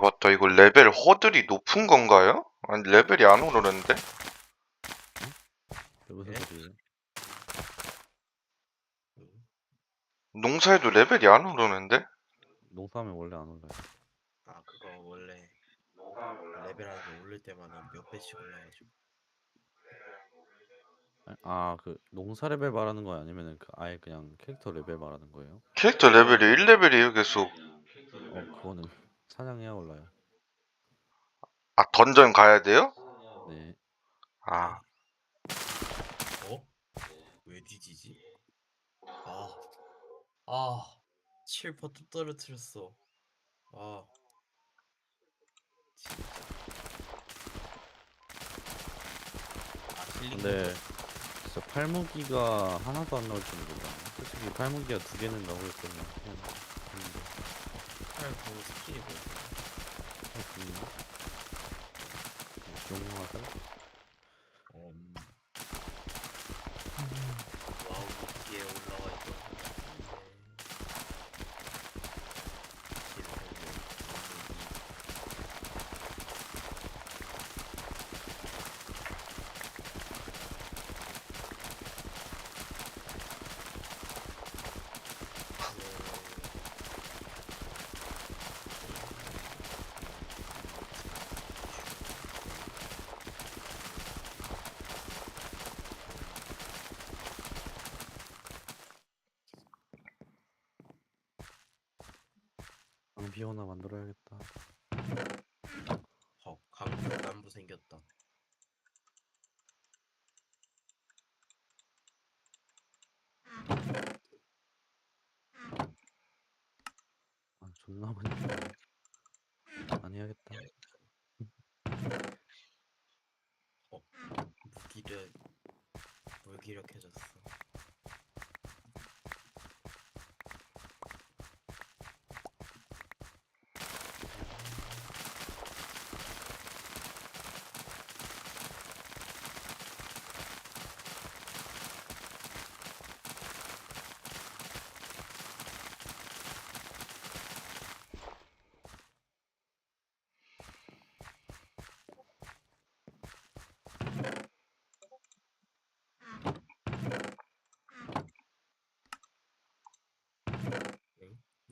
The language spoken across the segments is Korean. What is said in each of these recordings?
맞다. 이거 레벨 허들이 높은 건가요? 아니, 레벨이 안 오르는데? 무슨 예? 소리예요? 농사에도 레벨이 안 오르는데? 농사하면 원래 안 올라요. 아 그거 원래 레벨 하는 거 올릴 때마다 몇 배씩 올라가지고 아, 그 농사 레벨 말하는 거예요? 아니면은 그 아예 그냥 캐릭터 레벨 말하는 거예요? 캐릭터 레벨이 1레벨이에요, 계속. 어, 그거는 사냥해야 올라요. 아, 던전 가야 돼요? 네. 아, 어? 왜 뒤지지? 아, 아, 7퍼 또 떨어뜨렸어. 아, 진짜. 아, 힐링. 근데 진짜 팔무기가 하나도 안 나올 줄은 몰라. 솔직히 팔무기가 두 개는 나오겠거든요. 그냥 했는데. 팔 그거 스킬이 뭐야? 아, 그래요? 용화살? 어, 음. 와우, 이게 올라와 있던 것 같은데. 장비 하나 만들어야겠다. 헉, 강북 남부 생겼다. 아, 존나 많이 필요하네. 안 해야겠다. 무기력, 무기력해졌어.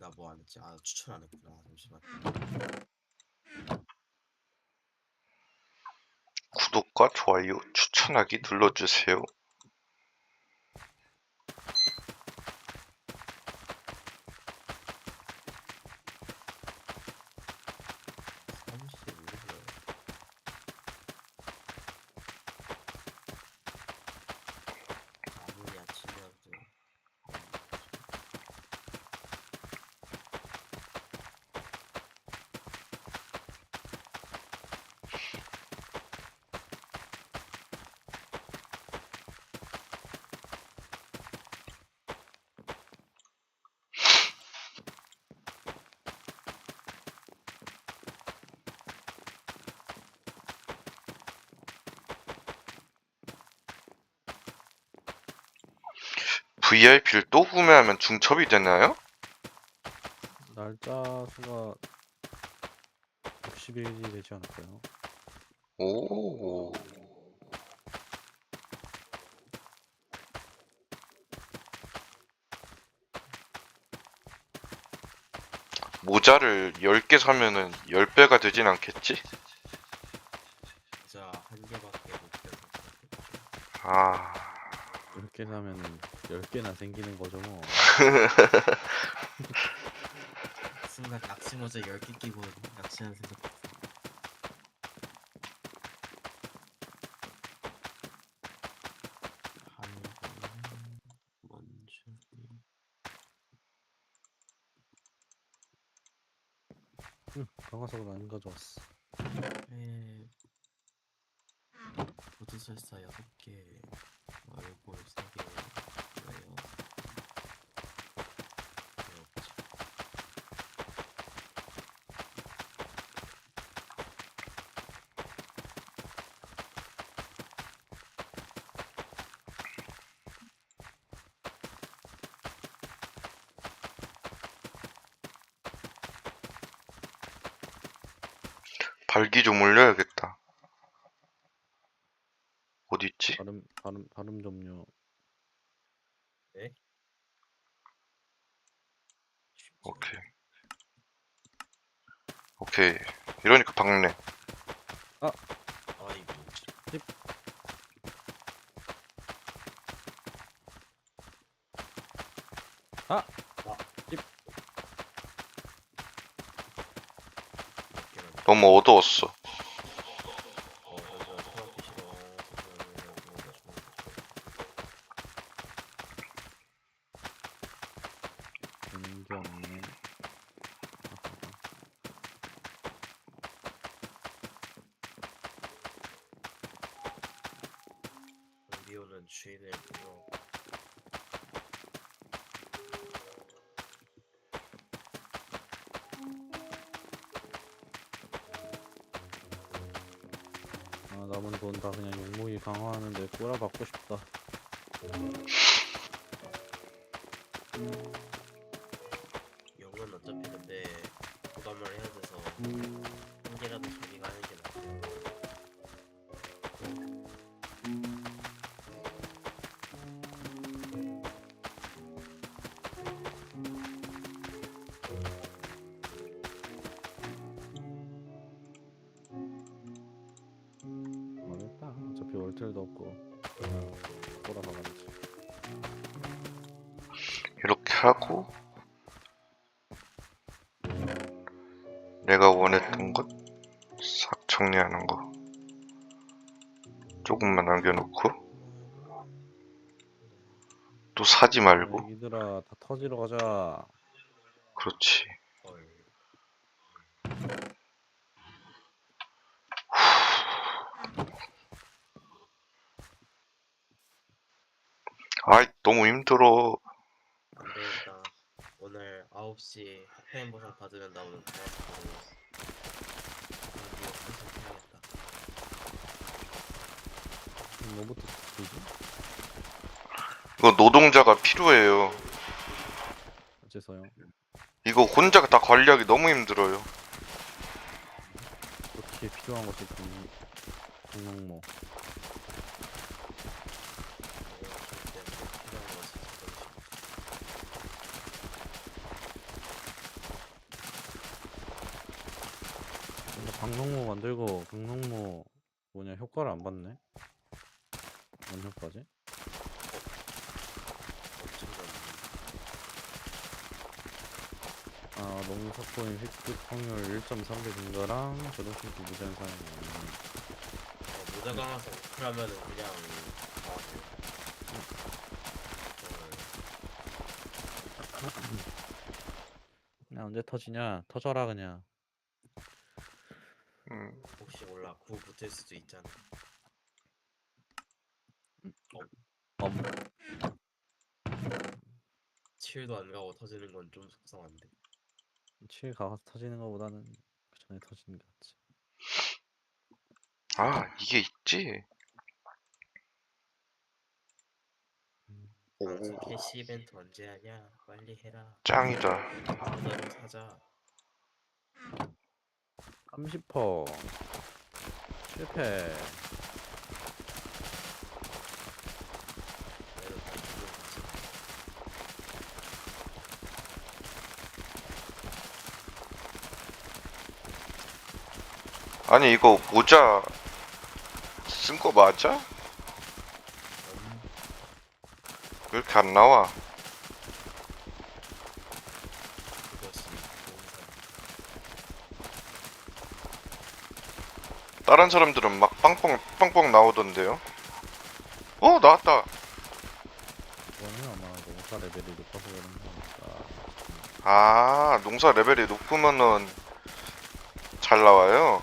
나 뭐 안 했지? 아 추천 안 했구나. 잠시만. 구독과 좋아요, 추천하기 눌러주세요. 삼십 일을 아무리 아침이라도 VIP를 또 구매하면 중첩이 되나요? 날짜 수가 60일이 되지 않을까요? 오. 모자를 10개 사면은 10배가 되진 않겠지? 진짜 한 개밖에 못 아, 이렇게 사면은 10개나 생기는 거죠 뭐. 순간 낚시 모자 10개 끼고 낚시하는 생각 하늘은 먼저 응, 강화석은 안 가져왔어. 에 보드 설사 6개 얼굴 3개 왜요? 왜 없지? 발기 좀 올려야겠다. 어디 있지? 발음 발음 발음 좀요. 쉽지 오케이. 오케이. 이러니까 박네. 않아. 아이고. 아! 찝. 어깨는 너무 어두웠어. 어, 어서 생각하기 싫어. 생각하기 싫어. 공견. 오디오는 주인을 불러. 아 남은 돈 다 그냥 용무기 강화하는데 꼬라박고 싶다. 영 또 사지 말고 얘들아 다 터지러 가자. 그렇지 헐. 아이 너무 힘들어 안 되겠다. 오늘 9시 해임 보상 받으면 나 오늘 도와서 이거 한참 해야겠다. 뭐부터 쓰지? 이거 노동자가 필요해요 어째서요? 이거 혼자 다 관리하기 너무 힘들어요 어떻게 필요한 것이 것이 조금씩. 근데 강농모 만들고 강농모 뭐냐 효과를 안 받네? 뭔 효과지? 엄청난 아 농사포인 획득 확률 1.3배 증가랑 저동축구 무제한 사용 어, 모자 감아서 그러면은 그냥 그냥 언제 터지냐? 터져라 그냥. 음, 혹시 몰라. 구 붙을 수도 있잖아. 엄. 7도 안 가고 터지는 건 좀 속상한데. 7 가서 터지는 것보다는 그 전에 터지는 게 낫지. 아 이게 있지. 오 방송 캐시 이벤트 언제 하냐? 빨리 해라. 짱이다. 모자를 사자. 30% 실패 얘는 다 죽여야지. 아니 이거 모자 쓴 거 맞아? 음, 왜 이렇게 안 나와? 다른 사람들은 막 빵빵 빵빵 나오던데요? 어 나왔다. 이거는 아마 농사 레벨이 높아서 그런 거니까 아 농사 레벨이 높으면은 잘 나와요.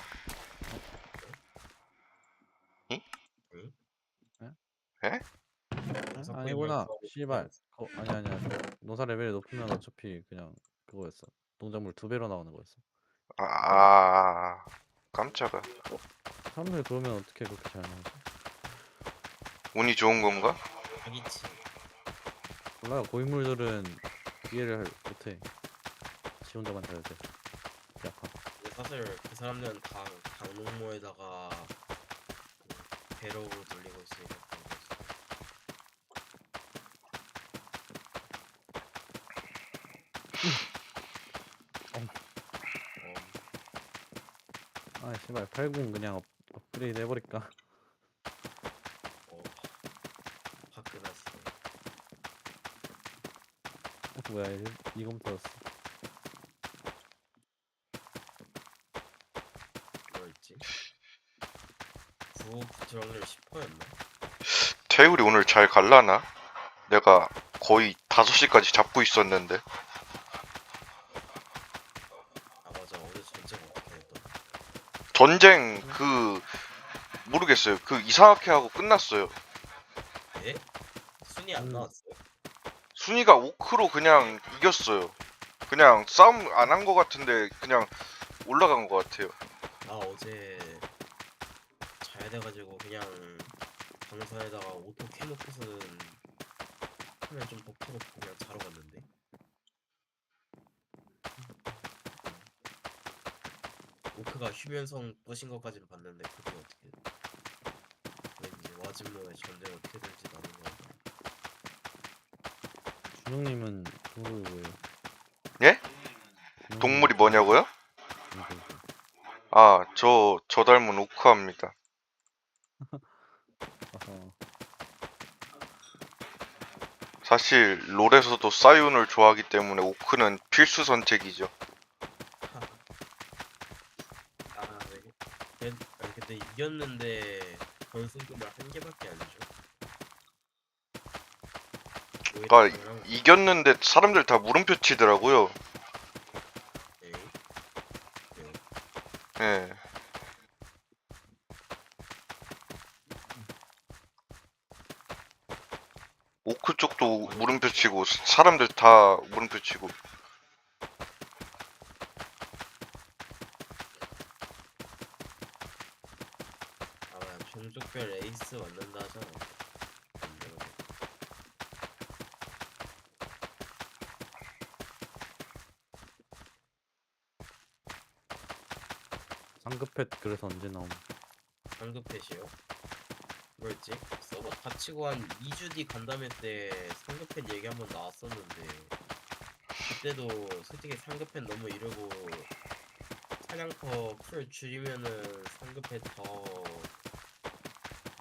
그래서 아, 거의 아니구나 말투하고 씨발. 어, 아니 아니야 농사 레벨이 높으면 어차피 그냥 그거였어. 농작물 두 배로 나오는 거였어. 아, 아, 아 깜짝아. 사람들이 그러면 어떻게 그렇게 잘 나오지? 운이 좋은 건가? 사기치. 몰라요. 고인물들은 이해를 못해. 지 혼자만 잘돼. 약간 내 사실 그 사람들은 다 강농모에다가 그 배럭으로 돌리고 있으니까 씨발 80 그냥 업, 업그레이드 해버릴까? 어. 어, 뭐야 이- 이건 터졌어 뭐였지? 구호 확률 10%였나? 태율이 오늘 잘 갈라나? 내가 거의 5시까지 잡고 있었는데 아 맞아 어제 전쟁 어떻게 했던? 전쟁 그 모르겠어요 그 이상하게 하고 끝났어요 예? 순위 안 음. 나왔어요? 순위가 오크로 그냥 이겼어요 그냥 싸움 안 한 것 같은데 그냥 올라간 것 같아요 나 어제 자야 돼가지고 그냥 방선에다가 오토 켜놓고서는 화면 좀 덮어놓고 그냥 자러 갔는데 오크가 휴면성 부신 것까지는 봤는데 그게 어떻게 왠지 와즈모의 전쟁 어떻게 될지 나는 거 준영님은 동물이 뭐예요? 예? 준영님은 동물이 뭐냐고요? 동물이 아저 저 닮은 오크합니다. 사실 롤에서도 사이온을 좋아하기 때문에 오크는 필수 선택이죠 아 네. 근- 근데 이겼는데 건승금을 한 개밖에 안 줘. 그러니까 이겼는데 사람들 다 물음표 치더라고요 에이? 네. 예. 오크 쪽도 물음표 치고 사람들 다 물음표 치고 아, 맞아. 에이스 만든다 하잖아. 상급펫 그래서 언제 나옴? 상급펫이요? 뭐였지? 서버 닫히고 한 2주 뒤 간담회 때 상급펫 얘기 한번 나왔었는데 그때도 솔직히 상급펫 너무 이러고 사냥터 풀 줄이면은 상급펫 더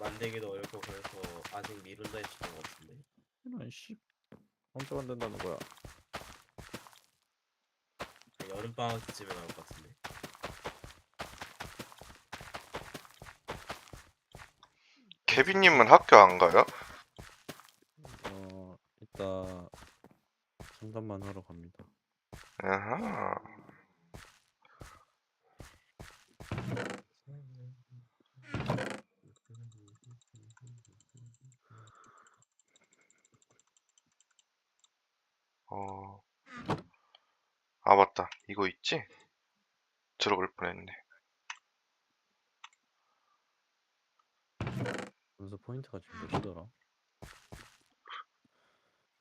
만들기도 어렵고 그래서 아직 미룬다 했던 것 같은데 이런 씨 언제 만든다는 거야? 여름 방학쯤에 나올 것 같은데 케빈님은 학교 안 가요? 어 이따 상담만 하러 갑니다. 아하. 어. 아 맞다 이거 있지? 들어볼 뻔했네 점수 포인트가 지금 몇이더라?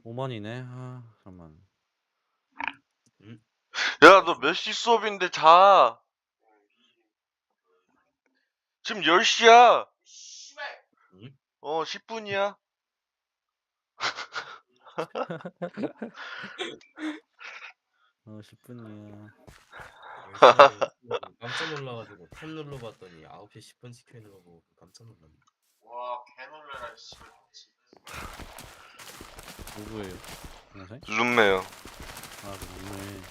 5만이네. 아 잠만. 야 너 몇 시 수업인데 자 지금 10시야 응? 어 10분이야 어 10분이야. 깜짝 놀라가지고 탭 눌러봤더니 9시 10분 찍혀 있는 거 보고 깜짝 놀랐네 와 개놀래라 씨 누구예요? 동생? 룸메요 아 룸메.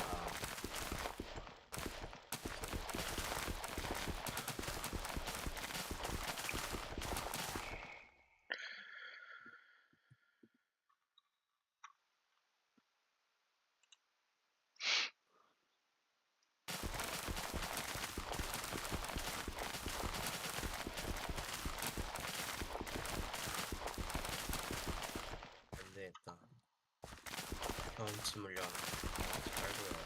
아 안되겠다 경험치 물량 빨고요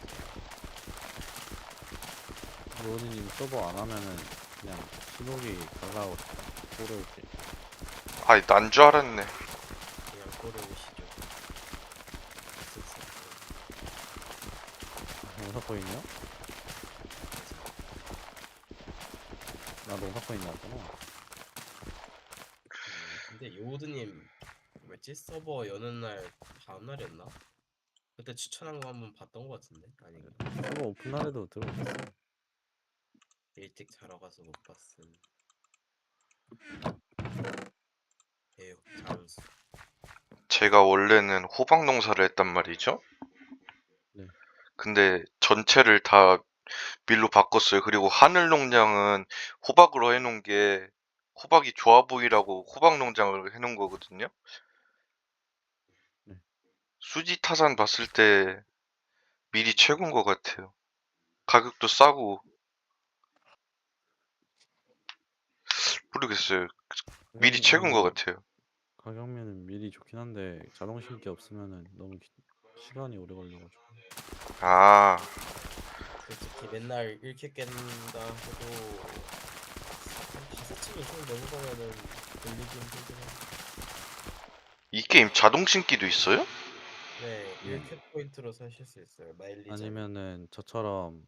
로니님 서버 안 하면은 그냥 신호기 달라고 꼬려올게. 아이 난 줄 알았네 그냥 꼬려오시죠 쓱쓱. 농사코 있냐? 나 농사코 있냐 했잖아. 근데 요드님 뭐였지 서버 여는 날 다음 날이었나? 그때 추천한 거 한번 봤던 거 같은데 아닌가? 서버 오픈 날에도 들어갔어. 일찍 자러 가서 못 봤음. 에휴 잠수. 제가 원래는 호박 농사를 했단 말이죠. 네. 근데 전체를 다 밀로 바꿨어요. 그리고 하늘 농장은 호박으로 해놓은 게 호박이 좋아 보이라고 호박 농장을 해놓은 거거든요. 네. 수지 타산 봤을 때 밀이 최고인 것 같아요. 가격도 싸고 모르겠어요. 밀이 최고인 것 같아요. 가격면은 미리 좋긴 한데 자동 심기 없으면은 너무 기- 시간이 오래 걸려가지고. 아, 솔직히 맨날 1킬 깬다 해도 한 다섯 층 이상 넘어가면은 돌리기 힘들긴 한데 이 게임 자동 신기도 있어요? 네 음. 1킬 포인트로 사실 수 있어요 마일리지 아니면은 저처럼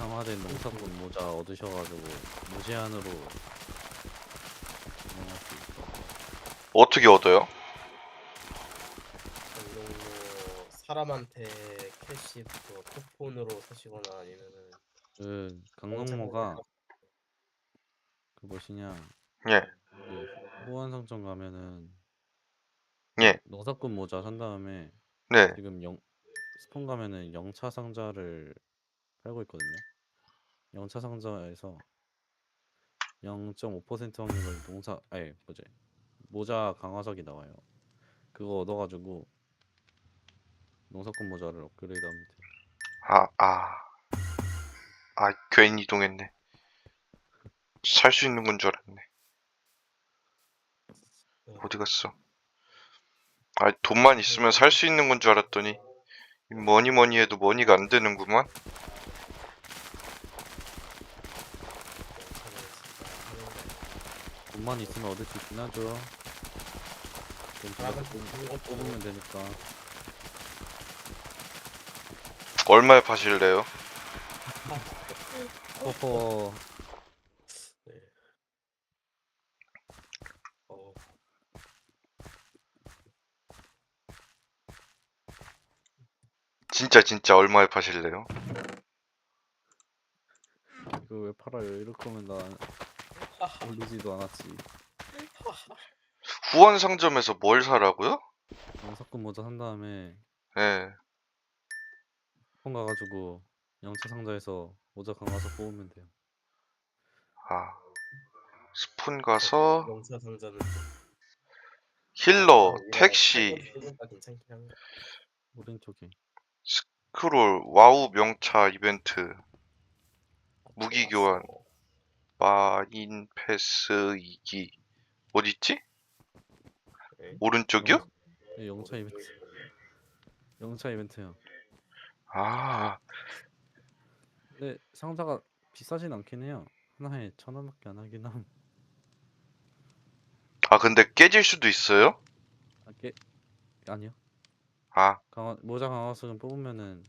강화된 농사꾼 모자 얻으셔가지고 무제한으로 운영할 수 있어. 어떻게 얻어요? 정동로 사람한테 캐시 그 쿠폰으로 사시거나 아니면은 그 강릉모가 그 뭐시냐 예, 그 후원 상점 가면은 예. 농사꾼 모자 산 다음에 네. 지금 영 스폰 가면은 영차 상자를 팔고 있거든요. 영차 상자에서 0.5% 확률로 농사 아니 뭐지 모자 강화석이 나와요. 그거 얻어가지고 농사꾼 모자를 업그레이드하면 돼. 아, 아. 아, 괜히 이동했네. 살 수 있는 건 줄 알았네. 네, 어디 갔어? 아, 돈만 있으면 살 수 있는 건 줄 알았더니 이 뭐니 뭐니 해도 뭐니가 안 되는구만. 영차는 진짜 하는데 돈만 있으면 얻을 수 있긴 하죠. 돈 받아서 돈 뽑- 뽑으면 되니까. 얼마에 파실래요? 허허 어, 진짜 진짜 얼마에 파실래요? 이거 왜 팔아요? 이럴 거면 나 올리지도 않았지. 후원 상점에서 뭘 사라고요? 농사꾼 모자 산 다음에 예. 폰 가가지고 영차 상자에서 모자 강화석 뽑으면 돼요. 아. 스폰 가서 영차 상자는 좀 힐러, 이거 택시, 팔고 괜찮긴 한데 오른쪽에 크롤, 와우 명차 이벤트, 무기 교환. 마인 패스 2기. 어디 있지? 네. 오른쪽이요? 네, 영차 이벤트. 영차 이벤트요. 아, 근데 상자가 비싸진 않긴 해요. 하나에 천 원밖에 안 하긴 함. 아 근데 깨질 수도 있어요? 아, 깨... 아니요. 아, 강화 모자 강화석은 뽑으면은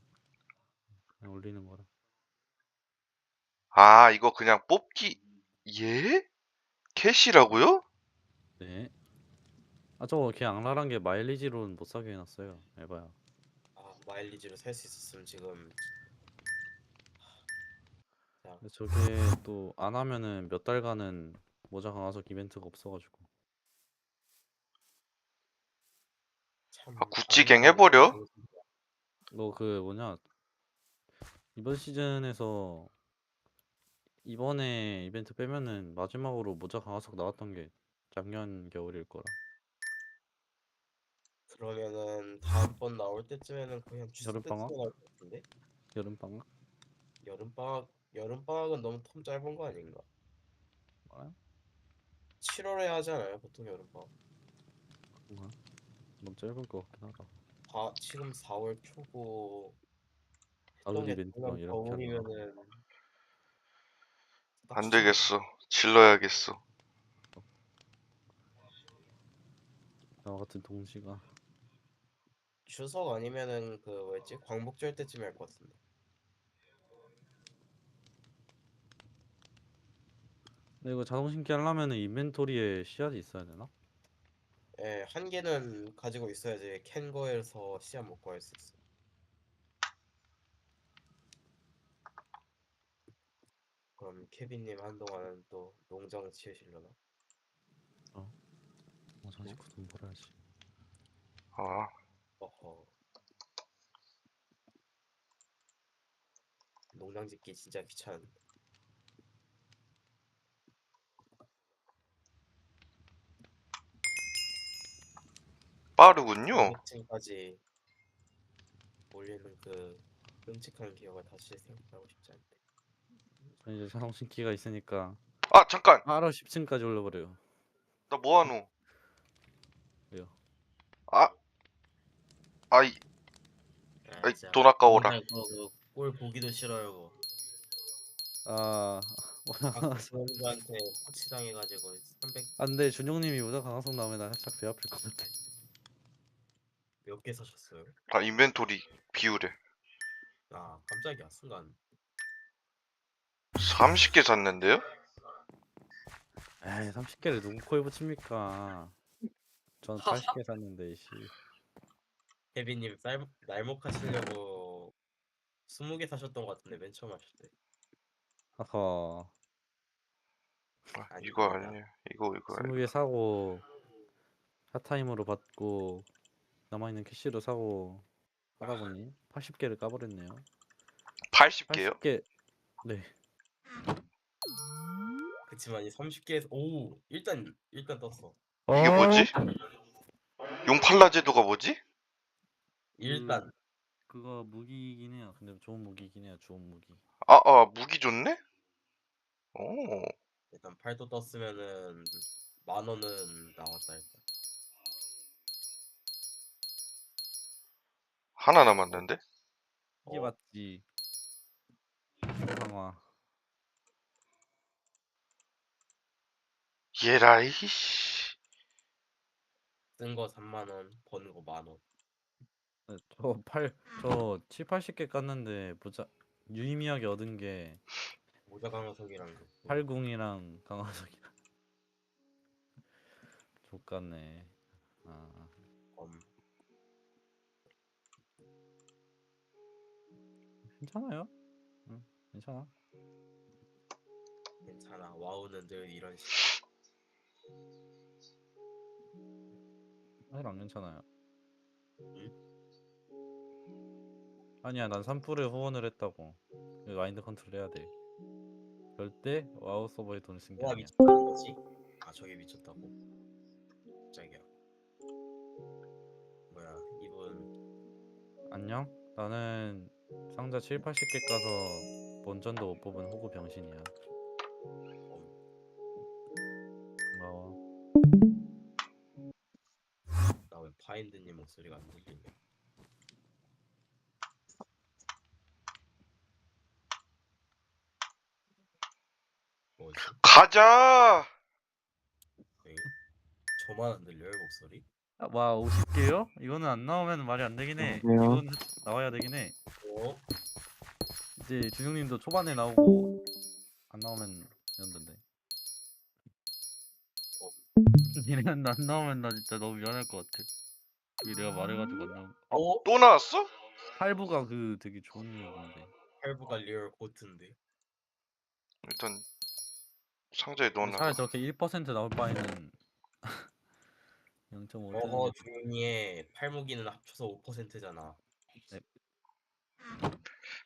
그냥 올리는 거라. 아 이거 그냥 뽑기 예? 캐시라고요? 네. 아 저거 걔 악랄한 게 마일리지로는 못 사게 해놨어요. 에바야. 아 마일리지로 살 수 있었으면 지금 근데 저게 또 안 하면은 몇 달간은 모자 강화석 이벤트가 없어가지고. 참 아, 구찌갱 해버려? 너 그 뭐냐 이번 시즌에서 이번에 이벤트 빼면은 마지막으로 모자 강화석 나왔던 게 작년 겨울일 거라. 그러면은 다음 번 나올 때쯤에는 그냥 여름 방학? 나올 것 같은데 여름 방학? 여름 방학 여름 방학은 너무 텀 짧은 거 아닌가? 뭐야? 7월에 하지 않아요 보통 여름 방학? 뭔가 너무 짧을 것 같긴 하다. 다 지금 4월 초고 가을 했던 게 이벤트가 작년 이렇게 하는 거. 겨울이면은 딱 안 되겠어. 질러야겠어. 나와 같은 동시가 추석 아니면은 그 뭐였지 광복절 때쯤에 할 것 같은데. 근데 이거 자동 신기 하려면은 인벤토리에 씨앗이 있어야 되나? 예, 한 개는 가지고 있어야지 캔 거에서 씨앗 먹고 할 수 있어. 그럼 케빈님 한동안은 또 농장 지으시려나? 어 잠시 구돈 벌어야지. 아, 어허. 농장 짓기 진짜 귀찮은데. 빠르군요. 2층까지 올리는 그 끔찍한 기억을 다시 생각하고 싶지. 전 이제 자동 신기가 있으니까 아, 잠깐. 바로 10층까지 올려버려요. 나 뭐하노? 왜요? 아, 아이, 아이, 돈 아까워라. 꼴 보기도 싫어요. 그거. 아 아, 주원주한테 터치당해가지고 300 안돼 준용님이 무작 강화석 나오면 나 살짝 배 아플 것 같아. 몇개 사셨어요? 아, 인벤토리 비우래. 아 깜짝이야 순간 30개 샀는데요? 에이 30개를 누구 코에 붙입니까? 전 80개 샀는데 씨. 케빈님 쌀 날먹하시려고 20개 사셨던 것 같은데 맨 처음 하실 때 아까 아, 이거. 아니야. 이거 이거 아니야. 20개 사고 핫타임으로 받고 남아 있는 캐시로 사고 하다 보니 80개를 까버렸네요. 80개요? 80개 네 그치만 이 30개에서 오 일단 일단 떴어 이게 뭐지? 용팔라제도가 뭐지? 일단 그거 무기이긴 해요. 근데 좋은 무기이긴 해요. 좋은 무기. 아, 아, 무기 좋네? 오, 일단 팔도 떴으면은 만 원은 나왔다 일단 하나 남았는데? 이게 어. 맞지. 강화. 예라이, 씨. 쓴거 3만 원 버는 거 만 원. 네, 저 8, 저 7, 80개 깠는데 보자 유의미하게 얻은 게 모자 강화석이랑 그 80이랑 강화석이랑 족같네. 아, 검. 괜찮아요? 응, 괜찮아. 괜찮아 와우는 늘 이런 식. 사실 안 괜찮아요. 아니야, 난 3%에 후원을 했다고. 이거 마인드 컨트롤 해야 돼. 절대 와우 서버에 돈쓴게 뭐가 아니야. 미쳤다는 거지? 아 저게 미쳤다고? 깜짝이야. 뭐야 이분 안녕? 나는 상자 7, 80개 까서 본전도 못 뽑은 호구 병신이야. 나왜 파인드님 목소리가 안 들리냐? 뭐지? 가자! 왜 저만 안 들려요 목소리? 아, 와 50개요? 이거는 안 나오면 말이 안 되긴 해. 이건 나와야 되긴 해. 어? 이제 준영님도 초반에 나오고 안 나오면 이런던데. 어. 니네는 안 나오면 나 진짜 너무 미안할 것 같아. 이게 내가 말해가지고 안 나온. 어? 또 나왔어? 할부가 그 되게 좋은 이유인데. 할부가 리얼 고트인데 일단 상자에 넣어놔. 차라리 저렇게 1% 나올 바에는 0.5. 어허 주인이의 팔무기는 합쳐서 5%잖아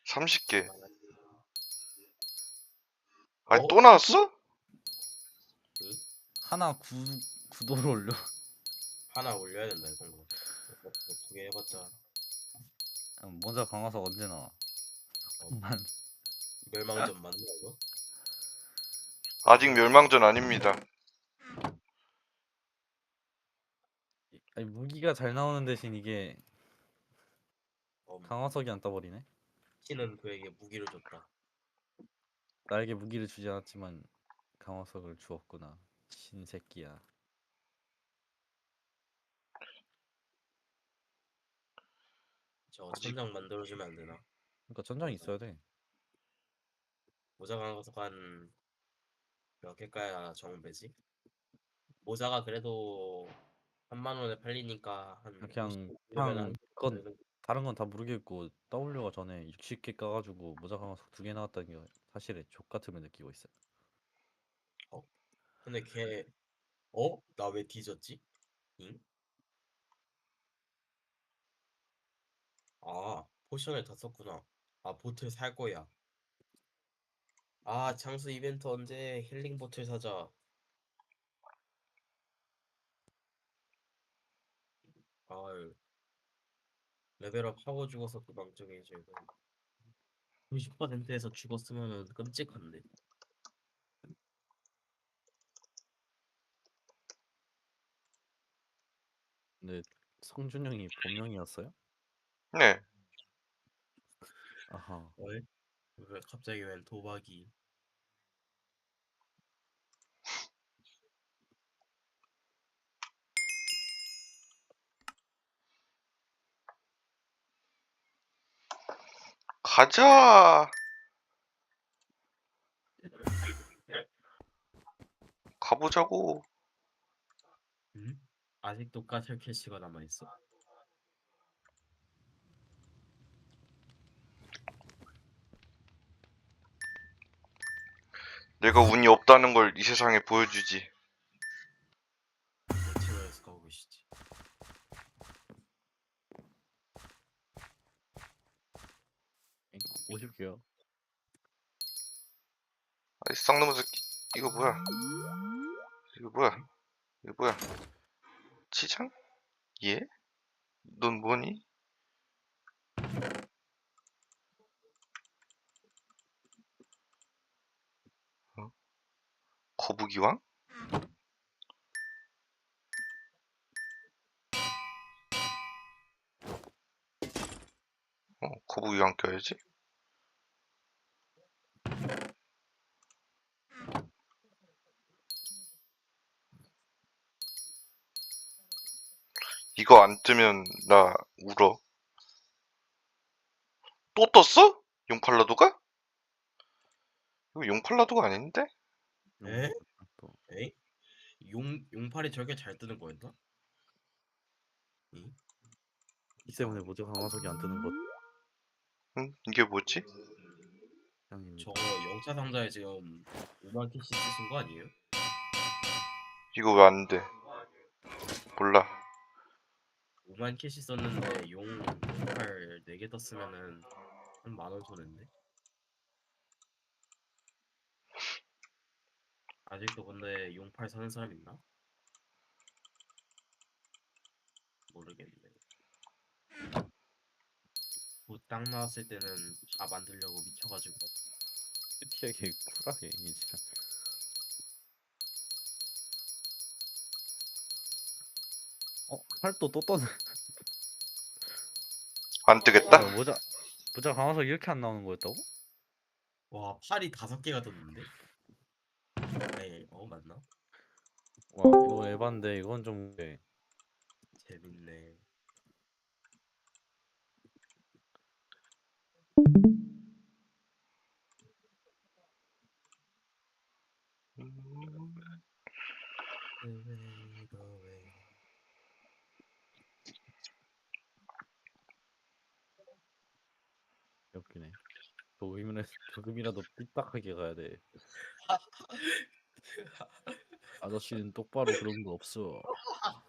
30개. 아니 어? 또 나왔어? 하나 구 구도를 올려. 하나 올려야 된다 이건 거 두개 해봤자 먼저 강화석 언제 나와? 잠깐만. 멸망전 맞나 이거? 아직 멸망전 아닙니다. 아니 무기가 잘 나오는 대신 이게 어, 강화석이 안 떠버리네. 키는 그에게 무기를 줬다 나에게 무기를 주지 않았지만 강화석을 주었구나. 신새끼야. 저 아직- 천장 만들어주면 안 되나? 그러니까 전장이 있어야 돼. 모자 강화석 한몇 개가야 정배지? 모자가 그래도 3만 원에 팔리니까 한 그냥 50 그냥 한 그건 되는- 다른 건 다 모르겠고 W가 전에 60개 까가지고 모자 강화석 두개 나왔다는 게 사실에 족 같음을 느끼고 있어요. 근데 걔 어? 나 왜 뒤졌지? 잉? 아 포션을 다 썼구나. 아 보틀 살 거야. 아 장수 이벤트 언제 힐링 보틀 사자. 아유. 레벨업 하고 죽어서 그 망정이지 이거. 90%에서 죽었으면은 끔찍한데. 근데 성준 형이 본명이었어요? 네. 아하. 왜? 왜 갑자기 웬 도박이 가자. 가보자고. 응? 아직도 까탈 캐시가 남아 있어? 내가 운이 없다는 걸 이 세상에 보여주지. 50개요. 아이 쌍놈의 새끼. 이거 뭐야? 이거 뭐야? 이거 뭐야? 치장? 예? 넌 뭐니? 거북이왕? 어, 거북이왕 껴야지. 이거 안 뜨면 나 울어. 또 떴어? 용팔라도가? 이거 용팔라도가 아닌데? 에? 또 에이? 용, 용팔이 저렇게 잘 뜨는 거였나? 응? 이 때문에 모자 강화석이 안 뜨는 것 응? 이게 뭐지? 형입니다. 저거 영차 상자에 지금 5만 캐시 쓰신 거 아니에요? 이거 왜 안 돼? 몰라. 5만 캐시 썼는데 용, 용팔 4개 떴으면은 한 만원 손해인 아직도 근데 용팔 사는 사람 있나? 모르겠네 뭐땅 나왔을 때는 다 만들려고 미쳐가지고 티하게 쿨하게 이 진짜. 어 팔도 또 떠네. 안 뜨겠다? 야, 모자 모자 강화석 이렇게 안 나오는 거였다고? 와 팔이 다섯 개가 떴는데? 에이 어 맞나? 와 이거 에반데 이건 좀 네. 재밌네. 조금이라도 조금이라도 삐딱하게 가야 돼. 아저씨는 똑바로 그런 거 없어.